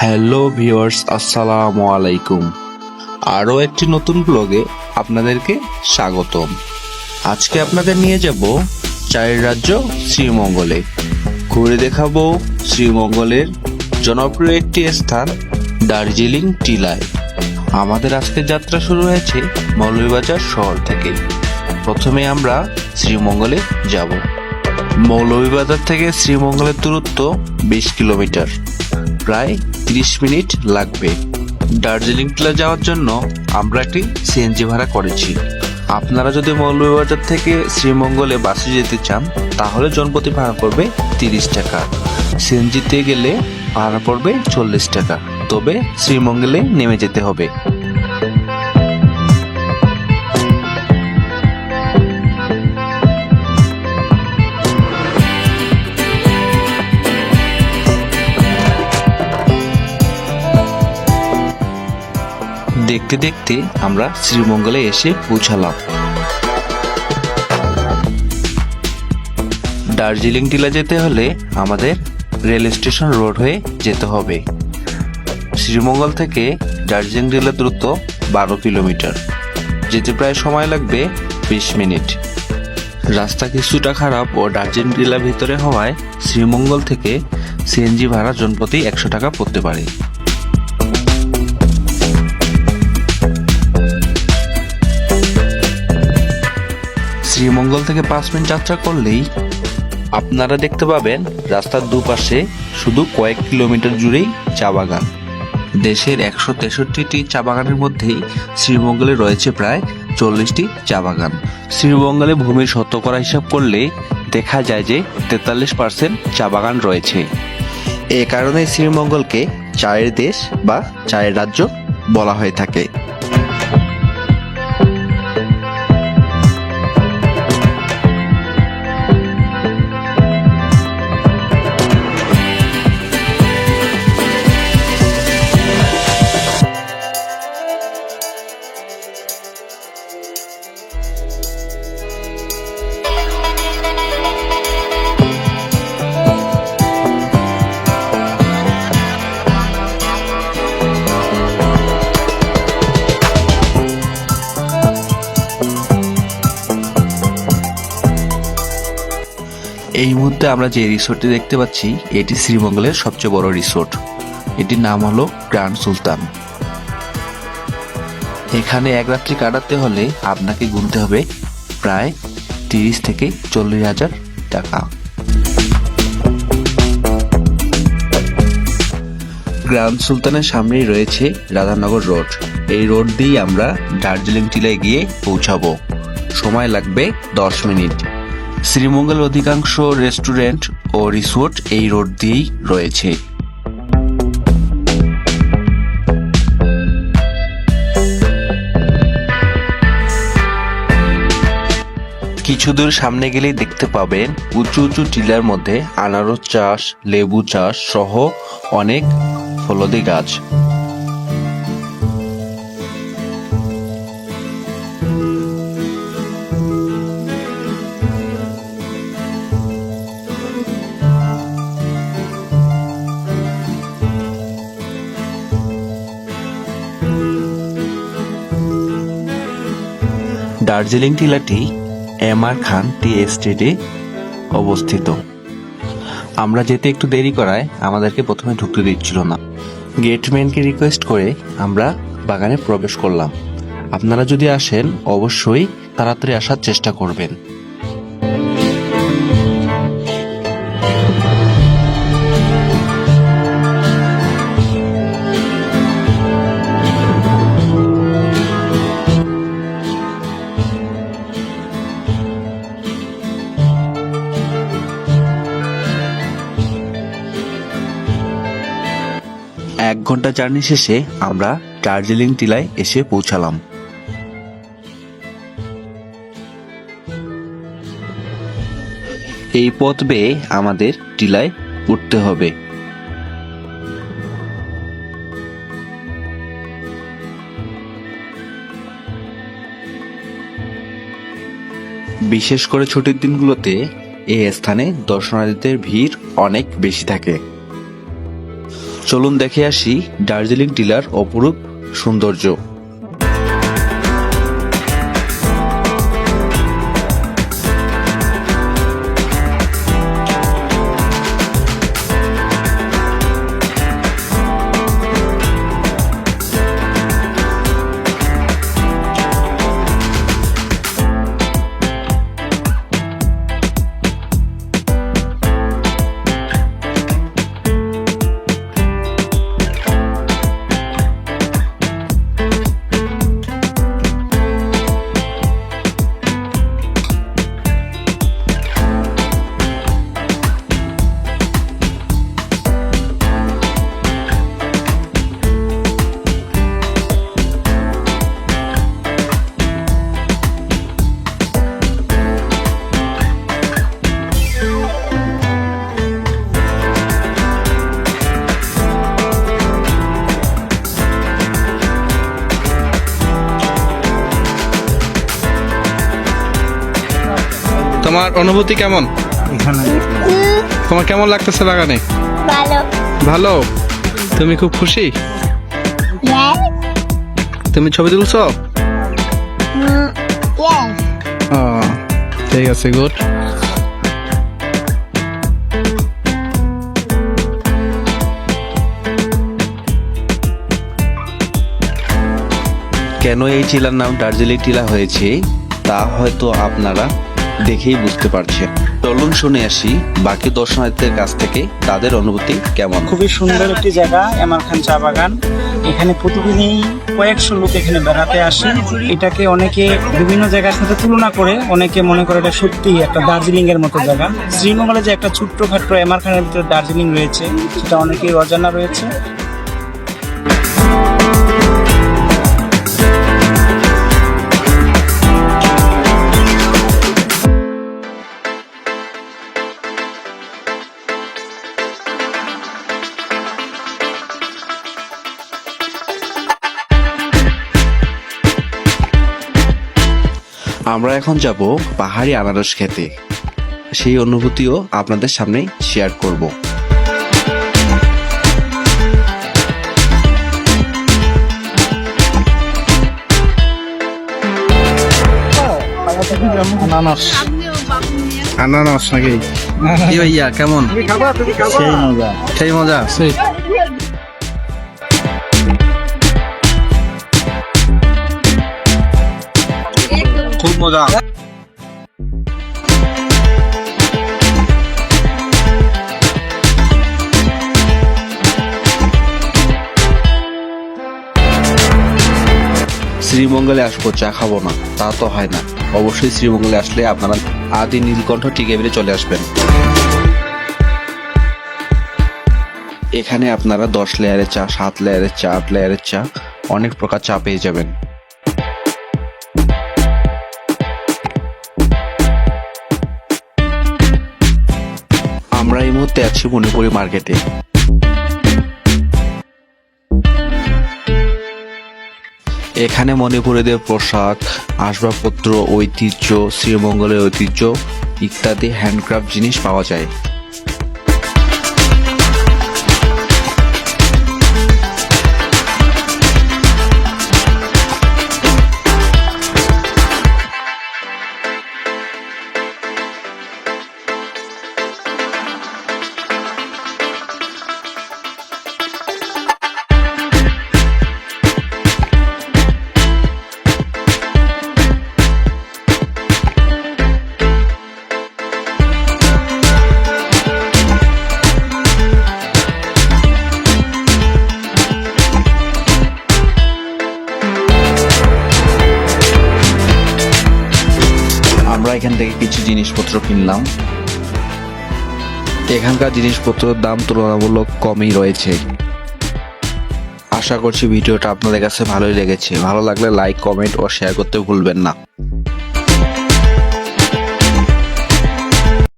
Hello viewers, আসসালামু আলাইকুম। আরও একটি নতুন ব্লগে আপনাদেরকে স্বাগতম। আজকে আপনাদের নিয়ে যাব চায়ের রাজ্য শ্রীমঙ্গলে। ঘুরে দেখাবো শ্রীমঙ্গলের জনপ্রিয় একটি স্থান, দার্জিলিং টিলায়। আমাদের আজকের যাত্রা শুরু হয়েছে মৌলভীবাজার শহর থেকে। প্রথমে আমরা শ্রীমঙ্গলে যাব। মৌলভীবাজার থেকে শ্রীমঙ্গলের দূরত্ব বিশ কিলোমিটার। প্রায় তিরিশ মিনিট লাগবে। দার্জিলিং টিলা যাওয়ার জন্য আমরা একটি সিএনজি ভাড়া করেছি। আপনারা যদি মৌলভীবাজার থেকে শ্রীমঙ্গলে বাসে যেতে চান, তাহলে জনপ্রতি ভাড়া পড়বে তিরিশ টাকা। সিএনজিতে গেলে ভাড়া পড়বে চল্লিশ টাকা। তবে শ্রীমঙ্গলে নেমে যেতে হবে। দেখতে দেখতে আমরা শ্রীমঙ্গলে এসে পৌঁছালাম। দার্জিলিং টিলা যেতে হলে আমাদের রেল স্টেশন রোড হয়ে যেতে হবে। শ্রীমঙ্গল থেকে দার্জিলিং টিলা দূরত্ব বারো কিলোমিটার। যেতে প্রায় সময় লাগবে বিশ মিনিট। রাস্তা কিছুটা খারাপ ও দার্জিলিং টিলা ভিতরে হওয়ায় শ্রীমঙ্গল থেকে সিএনজি ভাড়া জনপ্রতি একশো টাকা পড়তে পারে। শ্রীমঙ্গল থেকে পাঁচ মিনিট যাত্রা করলেই আপনারা দেখতে পাবেন রাস্তার দুপাশে শুধু কয়েক কিলোমিটার জুড়েই চা বাগান। দেশের একশো তেষট্টিটি চা বাগানের মধ্যেই শ্রীমঙ্গলে রয়েছে প্রায় চল্লিশটি চা বাগান। শ্রীমঙ্গলে ভূমির শতকরা হিসাব করলে দেখা যায় যে তেতাল্লিশ পার্সেন্ট চা বাগান রয়েছে। এ কারণে শ্রীমঙ্গলকে চায়ের দেশ বা চায়ের রাজ্য বলা হয়ে থাকে। এই মুহূর্তে আমরা যে রিসোর্টটি দেখতে পাচ্ছি, এটি শ্রীমঙ্গলের সবচেয়ে বড় রিসোর্ট। এটির নাম হলো গ্র্যান্ড সুলতান। এখানে এক রাত্রি কাটাতে হলে আপনাকে গুনতে হবে প্রায় তিরিশ থেকে চল্লিশ হাজার টাকা। গ্র্যান্ড সুলতানের সামনেই রয়েছে রাধানগর রোড। এই রোড দিয়েই আমরা দার্জিলিং টিলায় গিয়ে পৌঁছাবো। সময় লাগবে দশ মিনিট। শ্রীমঙ্গলের অধিকাংশ রেস্টুরেন্ট ও রিসোর্ট এই রোড দিয়েই রয়েছে। কিছু দূর সামনে গেলেই দেখতে পাবেন উঁচু উঁচু টিলার মধ্যে আনারস চাষ, লেবু চাষ সহ অনেক ফলদি গাছ। দার্জিলিং টিলাটি এম আর খান টি এস্টেটে অবস্থিত। আমরা যেতে একটু দেরি করায় আমাদেরকে প্রথমে ঢুকতে দিচ্ছিল না। গেটম্যানকে রিকোয়েস্ট করে আমরা বাগানে প্রবেশ করলাম। আপনারা যদি আসেন, অবশ্যই তাড়াতাড়ি আসার চেষ্টা করবেন। জার্নি শেষে আমরা দার্জিলিং টিলায় এসে পৌঁছালাম। এই পথ বেয়ে আমাদের টিলায় উঠতে হবে। বিশেষ করে ছুটির দিনগুলোতে এই স্থানে দর্শনার্থীদের ভিড় অনেক বেশি থাকে। চলুন দেখে আসি দার্জিলিং টিলার অপরূপ সৌন্দর্য। তোমার অনুভূতি কেমন? তোমার কেমন লাগতেছে বাগানে? ভালো। ভালো? তুমি খুব খুশি? তুমি ছবি তুলছো? Mm, ও, ঠিক আছে গুড কেন এই টিলার নাম দার্জিলিং টিলা হয়েছে তা হয়তো আপনারা দেখেই বুঝতে পারছেন চলুন শুনে আসি, বাকি দর্শনার্থীদের কাছ থেকে তাদের অনুভূতি কেমন? খুবই সুন্দর একটি জায়গা, এমার খান চা বাগান। এখানে প্রতিদিনই কয়েকশো লোক এখানে বেড়াতে আসে। এটাকে অনেকে বিভিন্ন জায়গার সাথে তুলনা করে, অনেকে মনে করে এটা সত্যি একটা দার্জিলিং এর মতো জায়গা। শ্রীমঙ্গলে যে একটা ছোট্টখাট্ট এমার খানের ভিতরে দার্জিলিং রয়েছে, সেটা অনেকেই অজানা রয়েছে। আমরা এখন যাব পাহাড়ি আনারস খেতে। সেই অনুভূতিও আপনাদের সামনে শেয়ার করব। আনারস। আনারস নাকি? ভাইয়া কেমন? সেই মজা। সেই মজা? মজা। শ্রীমঙ্গলে আসব, চা খাব না, তা তো হয় না। অবশ্যই শ্রীমঙ্গলে আসলে আপনারা আদি নীলকণ্ঠ টিকেবিলে চলে আসবেন। এখানে আপনারা দশ লেয়ারের চা, সাত লেয়ারের চা, আট লেয়ারের চা, অনেক প্রকার চা পেয়ে যাবেন। মুহূর্তে আছি মণিপুরি মার্কেটে। এখানে মণিপুরীদের পোশাক আসবাবপত্র, ঐতিহ্য, শ্রীমঙ্গলের ঐতিহ্য ইত্যাদি হ্যান্ডক্রাফট জিনিস পাওয়া যায়। আমরা এখান থেকে কিছু জিনিসপত্র কিনলাম। এখানকার জিনিসপত্রের দাম তুলনামূলক কমই রয়েছে। আশা করছি ভিডিওটা আপনাদের কাছে ভালোই লেগেছে। ভালো লাগলে লাইক কমেন্ট ও শেয়ার করতে ভুলবেন না।